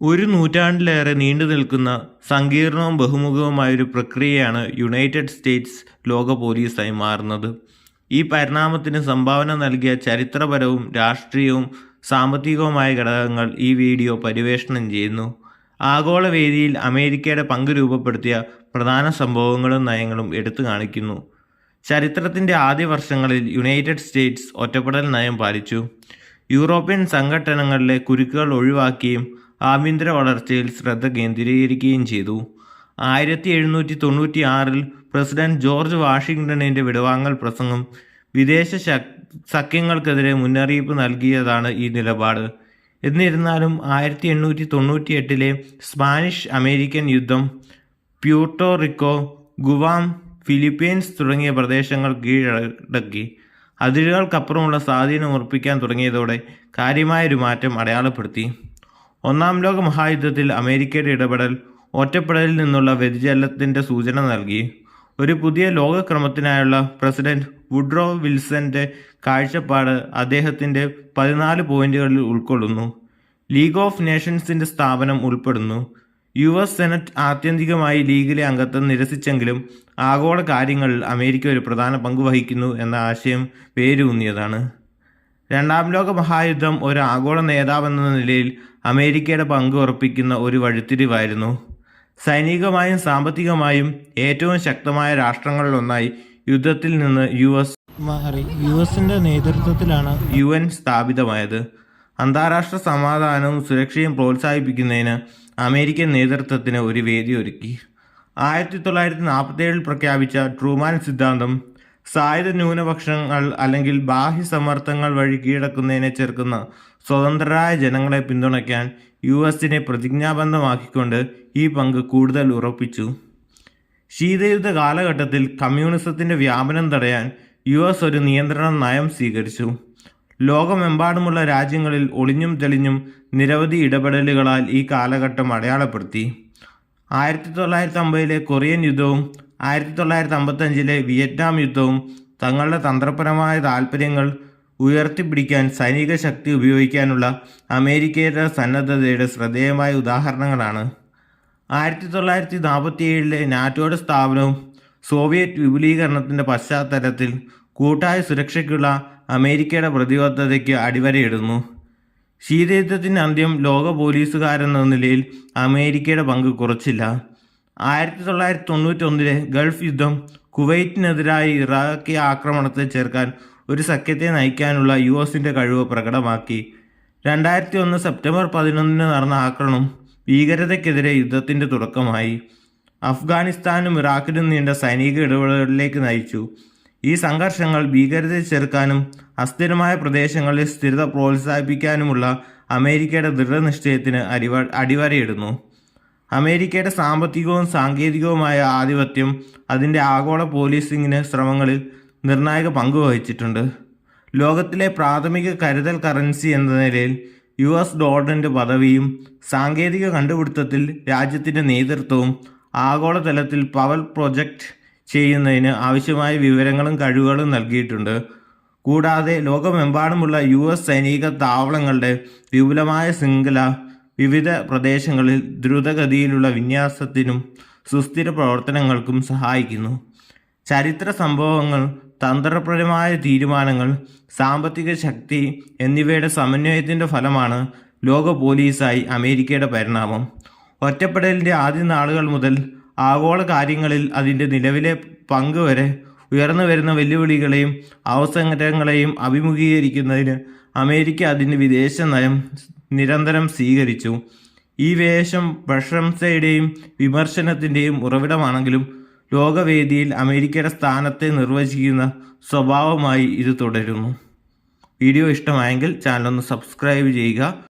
ഒരു നൂറ്റാണ്ടിലേറെ നീണ്ടു നിൽക്കുന്ന സങ്കീർണവും ബഹുമുഖവുമായൊരു പ്രക്രിയയാണ് യുണൈറ്റഡ് സ്റ്റേറ്റ്സ് ലോക പോലീസായി മാറുന്നത്. ഈ പരിണാമത്തിന് സംഭാവന നൽകിയ ചരിത്രപരവും രാഷ്ട്രീയവും സാമ്പത്തികവുമായ ഘടകങ്ങൾ ഈ വീഡിയോ പര്യവേഷണം ചെയ്യുന്നു. ആഗോള വേദിയിൽ അമേരിക്കയുടെ പങ്ക് രൂപപ്പെടുത്തിയ പ്രധാന സംഭവങ്ങളും നയങ്ങളും എടുത്തു കാണിക്കുന്നു. ചരിത്രത്തിന്റെ ആദ്യ വർഷങ്ങളിൽ യുണൈറ്റഡ് സ്റ്റേറ്റ്സ് ഒറ്റപ്പെടൽ നയം പാലിച്ചു. യൂറോപ്യൻ സംഘടനകളിലെ കുരുക്കുകൾ ഒഴിവാക്കുകയും ആഭ്യന്തര വളർച്ചയിൽ ശ്രദ്ധ കേന്ദ്രീകരിക്കുകയും ചെയ്തു. ആയിരത്തി എഴുന്നൂറ്റി തൊണ്ണൂറ്റി ആറിൽ പ്രസിഡന്റ് ജോർജ് വാഷിങ്ടണിന്റെ വിടവാങ്ങൽ പ്രസംഗം വിദേശ സഖ്യങ്ങൾക്കെതിരെ മുന്നറിയിപ്പ് നൽകിയതാണ് ഈ നിലപാട്. എന്നിരുന്നാലും ആയിരത്തി എണ്ണൂറ്റി തൊണ്ണൂറ്റി എട്ടിലെ സ്പാനിഷ് അമേരിക്കൻ യുദ്ധം പ്യൂർട്ടോ റിക്കോ ഗുവാം ഫിലിപ്പീൻസ് തുടങ്ങിയ പ്രദേശങ്ങൾ കീഴടക്കി. അതിരുകൾക്കപ്പുറമുള്ള സ്വാധീനം ഉറപ്പിക്കാൻ തുടങ്ങിയതോടെ കാര്യമായൊരു മാറ്റം അടയാളപ്പെടുത്തി. ഒന്നാം ലോക മഹായുദ്ധത്തിൽ അമേരിക്കയുടെ ഇടപെടൽ ഒറ്റപ്പെടലിൽ നിന്നുള്ള വ്യതിചലനത്തിന്റെ സൂചന നൽകി. ഒരു പുതിയ ലോകക്രമത്തിനായുള്ള പ്രസിഡന്റ് വുഡ്രോ വിൽസന്റെ കാഴ്ചപ്പാട് അദ്ദേഹത്തിന്റെ പതിനാല് പോയിന്റുകളിൽ ഉൾക്കൊള്ളുന്നു. ലീഗ് ഓഫ് നേഷൻസിന്റെ സ്ഥാപനം ഉൾപ്പെടുന്നു. യു എസ് സെനറ്റ് ആത്യന്തികമായി ലീഗിലെ അംഗത്വം നിരസിച്ചെങ്കിലും ആഗോള കാര്യങ്ങളിൽ അമേരിക്ക ഒരു പ്രധാന പങ്ക് വഹിക്കുന്നു എന്ന ആശയം വേരൂന്നിയതാണ്. രണ്ടാം ലോക മഹായുദ്ധം ഒരു ആഗോള നേതാവെന്ന നിലയിൽ അമേരിക്കയുടെ പങ്ക് ഉറപ്പിക്കുന്ന ഒരു വഴിത്തിരിവായിരുന്നു. സൈനികമായും സാമ്പത്തികമായും ഏറ്റവും ശക്തമായ രാഷ്ട്രങ്ങളിലൊന്നായി യുദ്ധത്തിൽ നിന്ന് യു എസ് മാറി. യു എസിന്റെ നേതൃത്വത്തിലാണ് യു എൻ സ്ഥാപിതമായത്. അന്താരാഷ്ട്ര സമാധാനവും സുരക്ഷയും പ്രോത്സാഹിപ്പിക്കുന്നതിന് അമേരിക്കൻ നേതൃത്വത്തിന് ഒരു വേദി ഒരുക്കി ആയിരത്തി തൊള്ളായിരത്തി നാൽപ്പത്തേഴിൽ പ്രഖ്യാപിച്ച ട്രൂമാൻ സിദ്ധാന്തം സായുധ ന്യൂനപക്ഷങ്ങൾ അല്ലെങ്കിൽ ബാഹ്യ സമ്മർദ്ദങ്ങൾ വഴി കീഴടക്കുന്നതിനെ ചെറുക്കുന്ന സ്വതന്ത്രരായ ജനങ്ങളെ പിന്തുണയ്ക്കാൻ യു എസിനെ പ്രതിജ്ഞാബദ്ധമാക്കിക്കൊണ്ട് ഈ പങ്ക് കൂടുതൽ ഉറപ്പിച്ചു. ശീതയുദ്ധ കാലഘട്ടത്തിൽ കമ്മ്യൂണിസത്തിന്റെ വ്യാപനം തടയാൻ യു എസ് ഒരു നിയന്ത്രണ നയം സ്വീകരിച്ചു. ലോകമെമ്പാടുമുള്ള രാജ്യങ്ങളിൽ ഒളിഞ്ഞും തെളിഞ്ഞും നിരവധി ഇടപെടലുകളാൽ ഈ കാലഘട്ടം അടയാളപ്പെടുത്തി. ആയിരത്തി തൊള്ളായിരത്തി അമ്പതിലെ കൊറിയൻ യുദ്ധവും ആയിരത്തി തൊള്ളായിരത്തി അമ്പത്തഞ്ചിലെ വിയറ്റ്നാം യുദ്ധവും തങ്ങളുടെ തന്ത്രപരമായ താൽപ്പര്യങ്ങൾ ഉയർത്തിപ്പിടിക്കാൻ സൈനിക ശക്തി ഉപയോഗിക്കാനുള്ള അമേരിക്കയുടെ സന്നദ്ധതയുടെ ശ്രദ്ധേയമായ ഉദാഹരണങ്ങളാണ്. ആയിരത്തി തൊള്ളായിരത്തി നാൽപ്പത്തി ഏഴിലെ നാറ്റോയുടെ സ്ഥാപനവും സോവിയറ്റ് വിപുലീകരണത്തിന്റെ പശ്ചാത്തലത്തിൽ കൂട്ടായ സുരക്ഷയ്ക്കുള്ള അമേരിക്കയുടെ പ്രതിബദ്ധതയ്ക്ക് അടിവരയിടുന്നു. ശീതയുദ്ധത്തിന്റെ അന്ത്യം ലോക പോലീസുകാരെന്ന നിലയിൽ അമേരിക്കയുടെ പങ്ക് കുറച്ചില്ല. ആയിരത്തി തൊള്ളായിരത്തി തൊണ്ണൂറ്റൊന്നിലെ ഗൾഫ് യുദ്ധം കുവൈറ്റിനെതിരായി ഇറാഖി ആക്രമണത്തെ ചേർക്കാൻ ഒരു സഖ്യത്തെ നയിക്കാനുള്ള യു എസിന്റെ കഴിവ് പ്രകടമാക്കി. രണ്ടായിരത്തി ഒന്ന് സെപ്റ്റംബർ പതിനൊന്നിന് നടന്ന ആക്രമണം ഭീകരതയ്ക്കെതിരെ യുദ്ധത്തിന്റെ തുടക്കമായി. അഫ്ഗാനിസ്ഥാനും ഇറാഖിലും നീണ്ട സൈനിക ഇടപെടലിലേക്ക് നയിച്ചു. ഈ സംഘർഷങ്ങൾ ഭീകരതയെ ചെറുക്കാനും അസ്ഥിരമായ പ്രദേശങ്ങളിൽ സ്ഥിരത പ്രോത്സാഹിപ്പിക്കാനുമുള്ള അമേരിക്കയുടെ ദൃഢനിശ്ചയത്തിന് അടിവ അടിവരയിടുന്നു. അമേരിക്കയുടെ സാമ്പത്തികവും സാങ്കേതികവുമായ ആധിപത്യം അതിന്റെ ആഗോള പോലീസിങ്ങിന് ശ്രമങ്ങളിൽ നിർണായക പങ്ക് വഹിച്ചിട്ടുണ്ട്. ലോകത്തിലെ പ്രാഥമിക കരുതൽ കറൻസി എന്ന നിലയിൽ യു എസ് ഡോളറിന്റെ പദവിയും സാങ്കേതിക കണ്ടുപിടുത്തത്തിൽ രാജ്യത്തിന്റെ നേതൃത്വവും ആഗോളതലത്തിൽ പവൽ പ്രൊജക്റ്റ് ചെയ്യുന്നതിന് ആവശ്യമായ വിവരങ്ങളും കഴിവുകളും നൽകിയിട്ടുണ്ട്. കൂടാതെ ലോകമെമ്പാടുമുള്ള യു എസ് സൈനിക താവളങ്ങളുടെ വിപുലമായ ശൃംഖല വിവിധ പ്രദേശങ്ങളിൽ ദ്രുതഗതിയിലുള്ള വിന്യാസത്തിനും സുസ്ഥിര പ്രവർത്തനങ്ങൾക്കും സഹായിക്കുന്നു. ചരിത്ര സംഭവങ്ങൾ തന്ത്രപരമായ തീരുമാനങ്ങൾ സാമ്പത്തിക ശക്തി എന്നിവയുടെ സമന്വയത്തിന്റെ ഫലമാണ് ലോക പോലീസായി അമേരിക്കയുടെ പരിണാമം. ഒറ്റപ്പെടലിന്റെ ആദ്യ നാളുകൾ മുതൽ ആഗോള കാര്യങ്ങളിൽ അതിന്റെ നിലവിലെ പങ്ക് വരെ ഉയർന്നു വരുന്ന വെല്ലുവിളികളെയും അവസരങ്ങളെയും അഭിമുഖീകരിക്കുന്നതിന് അമേരിക്ക അതിന്റെ വിദേശ നയം നിരന്തരം സ്വീകരിച്ചു. ഈ വേഷം പ്രശംസയുടെയും വിമർശനത്തിന്റെയും ഉറവിടമാണെങ്കിലും ലോകവേദിയിൽ അമേരിക്കയുടെ സ്ഥാനത്തെ നിർവചിക്കുന്ന സ്വഭാവമായി ഇത് തുടരുന്നു. വീഡിയോ ഇഷ്ടമായെങ്കിൽ ചാനൽ ഒന്ന് സബ്സ്ക്രൈബ് ചെയ്യുക.